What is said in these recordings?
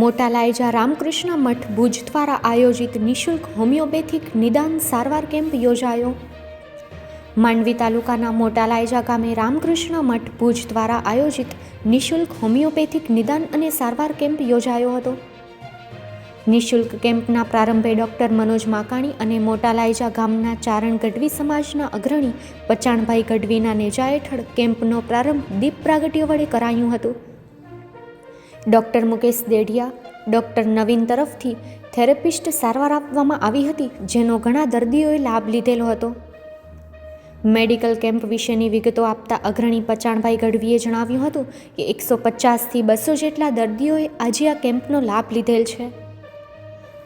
મોટા લાયજા રામકૃષ્ણ મઠ ભુજ દ્વારા આયોજિત નિઃશુલ્ક હોમિયોપેથિક નિદાન સારવાર કેમ્પ યોજાયો. માંડવી તાલુકાના મોટા લાયજા ગામે રામકૃષ્ણ મઠ ભુજ દ્વારા આયોજિત નિઃશુલ્ક હોમિયોપેથિક નિદાન અને સારવાર કેમ્પ યોજાયો હતો. નિઃશુલ્ક કેમ્પના પ્રારંભે ડૉક્ટર મનોજ માકાણી અને મોટા લાયજા ગામના ચારણ ગઢવી સમાજના અગ્રણી પચાણભાઈ ગઢવીના નેજા હેઠળ કેમ્પનો પ્રારંભ દીપ પ્રાગટ્ય વડે કરાયું હતું. ડૉક્ટર મુકેશ દેઢિયા ડૉક્ટર નવીન તરફથી થેરેપિસ્ટ સારવાર આપવામાં આવી હતી, જેનો ઘણા દર્દીઓએ લાભ લીધેલો હતો. મેડિકલ કેમ્પ વિશેની વિગતો આપતા અગ્રણી પચાણભાઈ ગઢવીએ જણાવ્યું હતું કે એકસો પચાસથી બસો જેટલા દર્દીઓએ આજે આ કેમ્પનો લાભ લીધેલ છે.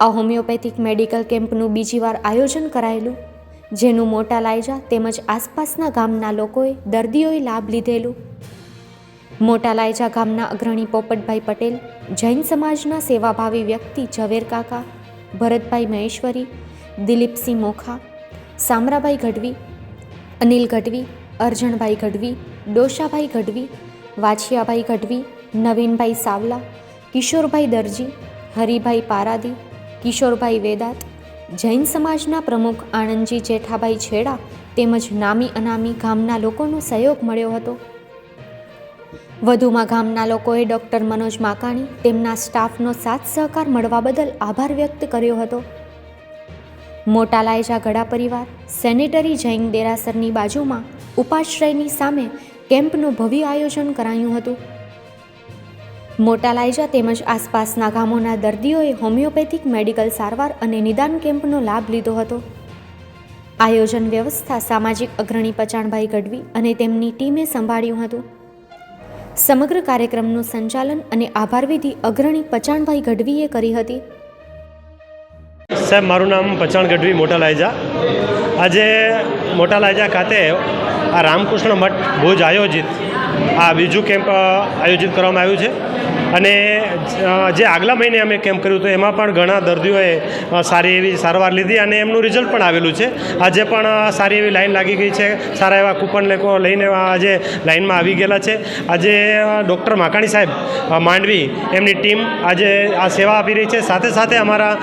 આ હોમિયોપેથિક મેડિકલ કેમ્પનું બીજી વાર આયોજન કરાયેલું, જેનું મોટા લાયજા તેમજ આસપાસના ગામના લોકોએ દર્દીઓએ લાભ લીધેલું. મોટા લાયજા ગામના અગ્રણી પોપટભાઈ પટેલ, જૈન સમાજના સેવાભાવી વ્યક્તિ ઝવેર કાકા, ભરતભાઈ મહેશ્વરી, દિલીપસિંહ મોખા, સામરાભાઈ ગઢવી, અનિલ ગઢવી, અરજણભાઈ ગઢવી, ડોશાભાઈ ગઢવી, વાછિયાભાઈ ગઢવી, નવીનભાઈ સાવલા, કિશોરભાઈ દરજી, હરિભાઈ પારાદી, કિશોરભાઈ વેદાત, જૈન સમાજના પ્રમુખ આણંદજી જેઠાભાઈ છેડા તેમજ નામી અનામી ગામના લોકોનો સહયોગ મળ્યો હતો. વધુમાં ગામના લોકોએ ડૉક્ટર મનોજ માકાણી, તેમના સ્ટાફનો સાથ સહકાર મળવા બદલ આભાર વ્યક્ત કર્યો હતો. મોટા લાયજા ગડા પરિવાર, સેનેટરી જૈન દેરાસરની બાજુમાં ઉપાશ્રયની સામે કેમ્પનું ભવ્ય આયોજન કરાયું હતું. મોટા લાયજા તેમજ આસપાસના ગામોના દર્દીઓએ હોમિયોપેથિક મેડિકલ સારવાર અને નિદાન કેમ્પનો લાભ લીધો હતો. આયોજન વ્યવસ્થા સામાજિક અગ્રણી પચાણભાઈ ગઢવી અને તેમની ટીમે સંભાળ્યું હતું. સમગ્ર કાર્યક્રમનું સંચાલન અને આભારવિધિ અગ્રણી પચાણભાઈ ગઢવીએ કરી હતી. સાહેબ, મારું નામ પચાણ ગઢવી મોટા લાયજા આજે મોટા લાયજા ખાતે આ રામકૃષ્ણ મઠ ભુજ આયોજિત, આ બીજું કેમ્પ આયોજિત કરવામાં આવ્યું છે. અને જે આગલા મહિને અમે કેમ્પ કર્યું હતું એમાં પણ ઘણા દર્દીઓએ સારી એવી સારવાર લીધી અને એમનું રિઝલ્ટ પણ આવેલું છે. આજે પણ સારી એવી લાઈન લાગી ગઈ છે. સારા એવા કૂપન લેકો લઈને આજે લાઈનમાં આવી ગયેલા છે. આજે ડૉક્ટર માકાણી સાહેબ માંડવી એમની ટીમ આજે આ સેવા આપી રહી છે. સાથે સાથે અમારા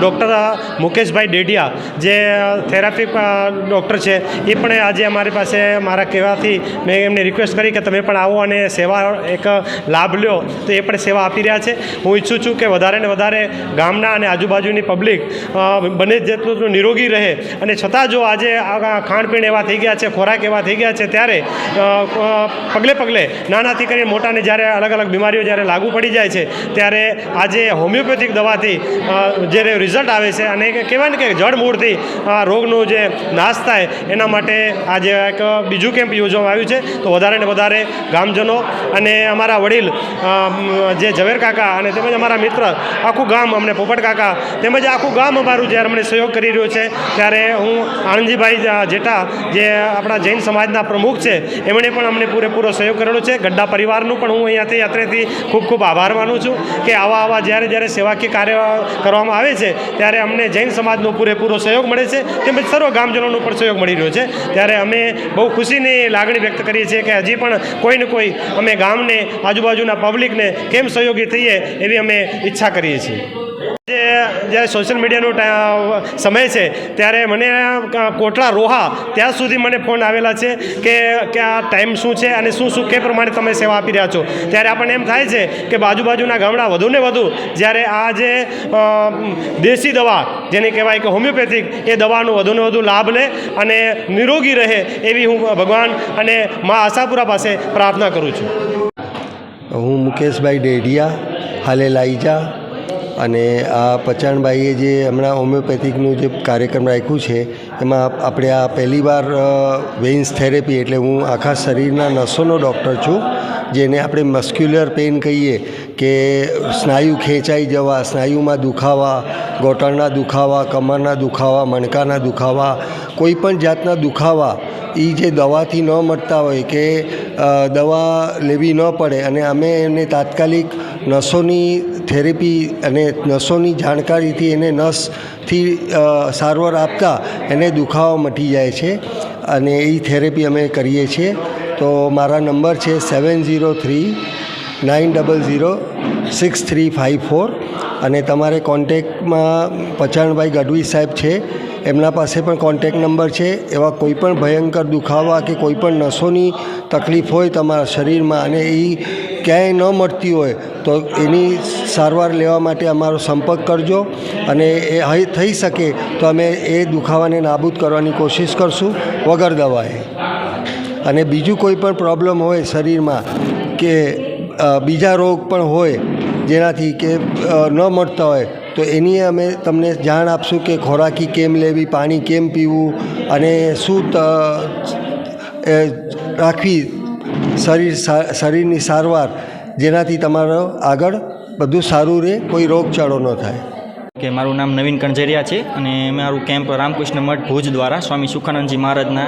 ડૉક્ટર મુકેશભાઈ ડેડિયા જે થેરાપી ડૉક્ટર છે, એ પણ આજે અમારી પાસે મારા કહેવાથી મેં એમને રિક્વેસ્ટ કરી કે તમે પણ આવો અને સેવા એક લાભ લ્યો. તો એ પણ સેવા આપી રહ્યા છે. હું ઈચ્છું છું કે વધારે ને વધારે ગામના અને આજુબાજુની પબ્લિક બને જેટલું નિરોગી રહે. અને છતાં જો આજે ખાણપીણ એવા થઈ ગયા છે, ખોરાક એવા થઈ ગયા છે, ત્યારે પગલે પગલે નાનાથી કરીને મોટાને જ્યારે અલગ અલગ બીમારીઓ જ્યારે લાગુ પડી જાય છે, ત્યારે આજે હોમિયોપેથિક દવાથી જ્યારે રિઝલ્ટ આવે છે અને કહેવાય ને કે જડમૂળથી આ રોગનો જે નાશ થાય, એના માટે આજે એક બીજું કેમ્પ યોજવામાં આવ્યું છે. તો વધારે ને વધારે ગામજનો અને અમારા વડીલ જે ઝવેર કાકા અને તેમજ અમારા મિત્ર આખું ગામ અમને પોપટ કાકા તેમજ આખું ગામ અમારું જ્યારે અમને સહયોગ કરી રહ્યું છે, ત્યારે હું આણંદજીભાઈ જેઠા, જે આપણા જૈન સમાજના પ્રમુખ છે, એમણે પણ અમને પૂરેપૂરો સહયોગ કરેલો છે. ગડ્ડા પરિવારનું પણ હું અહીંયાથી યાત્રેથી ખૂબ ખૂબ આભાર માનું છું કે આવા આવા જ્યારે જ્યારે સેવાકીય કાર્ય કરવામાં આવે છે, ત્યારે અમને જૈન સમાજનો પૂરેપૂરો સહયોગ મળે છે, તેમજ સર્વ ગામજનોનો પણ સહયોગ મળી રહ્યો છે. ત્યારે અમે બહુ ખુશીની લાગણી વ્યક્ત કરીએ છીએ કે હજી પણ કોઈ ને કોઈ અમે ગામને આજુબાજુના પબ્લિકને કેમ સહયોગી થઈએ એવી અમે ઈચ્છા કરીએ છીએ. જે જ્યારે સોશિયલ મીડિયાનો સમય છે, ત્યારે મને કોટલા રોહા ત્યાં સુધી મને ફોન આવેલા છે કે કે આ ટાઈમ શું છે અને શું શું, કે પ્રમાણે તમે સેવા આપી રહ્યા છો. ત્યારે આપણને એમ થાય છે કે બાજુબાજુના ગામડા વધુને વધુ જ્યારે આ જે દેશી દવા જેને કહેવાય કે હોમિયોપેથિક એ દવાનો વધુને વધુ લાભ લે અને નિરોગી રહે એવી હું ભગવાન અને મા આશાપુરા પાસે પ્રાર્થના કરું છું. હું મુકેશભાઈ ડેઢિયા, હાલે લાઈજા અને આ પચાણભાઈએ જે હમણાં હોમિયોપેથિકનું જે કાર્યક્રમ રાખ્યું છે, એમાં આપણે આ પહેલીવાર વેઇન્સ થેરેપી એટલે હું આખા શરીરના નસોનો ડૉક્ટર છું. જેને આપણે મસ્ક્યુલર પેઇન કહીએ કે સ્નાયુ ખેંચાઈ જવા, સ્નાયુમાં દુખાવા ગોટણના દુખાવા, કમરના દુખાવા, મણકાના દુખાવા, કોઈ પણ જાતના દુખાવા એ જે દવાથી ન મળતા હોય કે દવા લેવી ન પડે અને અમે એને તાત્કાલિક નસોની થેરેપી અને નસોની જાણકારીથી એને નસથી સારવાર આપતા એને દુખાવો મટી જાય છે. અને એ થેરેપી અમે કરીએ છીએ. તો મારા નંબર છે seven zero three nine double zero six three five four અને તમારે કોન્ટેક્ટમાં પચાણભાઈ ગઢવી સાહેબ છે. એમના પાસે પણ કોન્ટેક નંબર છે. એવા કોઈ પણ ભયંકર દુખાવા કે કોઈ પણ નસોની તકલીફ હોય તમારા શરીરમાં અને એ ક્યાંય ન મળતી હોય તો એની સારવાર લેવા માટે અમારો સંપર્ક કરજો અને એ થઈ શકે તો અમે એ દુખાવાને નાબૂદ કરવાની કોશિશ કરશું. વગર દવાએ. અને બીજું કોઈ પણ પ્રોબ્લેમ હોય શરીરમાં કે બીજા રોગ પણ હોય, જેનાથી કે ન મળતા હોય, તો એની અમે તમને જાણ આપશું કે ખોરાકી કેમ લેવી, પાણી કેમ પીવું અને શું રાખવી શરીર શરીરની સારવાર, જેનાથી તમારો આગળ બધું સારું રહે, કોઈ રોગચાળો ન થાય. કે મારું નામ નવીન કણઝેરિયા છે અને મારું કેમ્પ રામકૃષ્ણ મઠ ભુજ દ્વારા સ્વામી સુખાનંદજી મહારાજના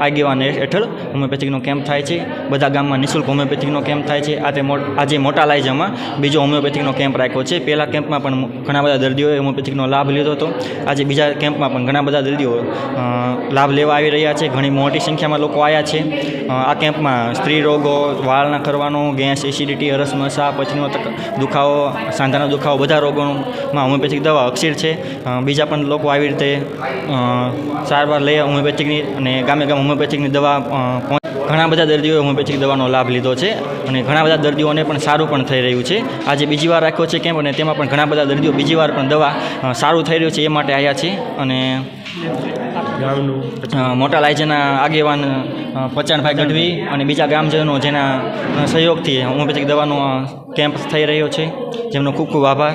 આગેવાન હેઠળ હોમિયોપેથિકનો કેમ્પ થાય છે. બધા ગામમાં નિઃશુલ્ક હોમિયોપેથિકનો કેમ્પ થાય છે. આજે આજે મોટા લાયજામાં બીજો હોમિયોપેથિકનો કેમ્પ રાખ્યો છે. પહેલા કેમ્પમાં પણ ઘણા બધા દર્દીઓએ હોમિયોપેથિકનો લાભ લીધો હતો. આજે બીજા કેમ્પમાં પણ ઘણા બધા દર્દીઓ લાભ લેવા આવી રહ્યા છે. ઘણી મોટી સંખ્યામાં લોકો આવ્યા છે. આ કેમ્પમાં સ્ત્રી રોગો વાળના કરવાનો ગેસ, એસિડિટી અરસમસા પછીનો તક- દુખાવો, સાંધાનો દુખાવો, બધા રોગોમાં હોમિયોપેથિક દવા અક્ષીર છે. બીજા પણ લોકો આવી રીતે સારવાર લઈ હોમિયોપેથિકની અને ગામે ગામ હોમિયોપેથિકની દવા ઘણા બધા દર્દીઓએ હોમિયોપેથિક દવાનો લાભ લીધો છે અને ઘણા બધા દર્દીઓને પણ સારું પણ થઈ રહ્યું છે. આજે બીજી વાર રાખ્યો છે કેમ્પ અને તેમાં પણ ઘણા બધા દર્દીઓ બીજી વાર પણ દવા સારું થઈ રહ્યું છે એ માટે આવ્યા છે અને મોટા લાયજાના આગેવાન પચાણભાઈ ગઢવી અને બીજા ગામજનો જેના સહયોગથી હોમિયોપેથિક દવાનો કેમ્પ થઈ રહ્યો છે. જેમનો ખૂબ ખૂબ આભાર.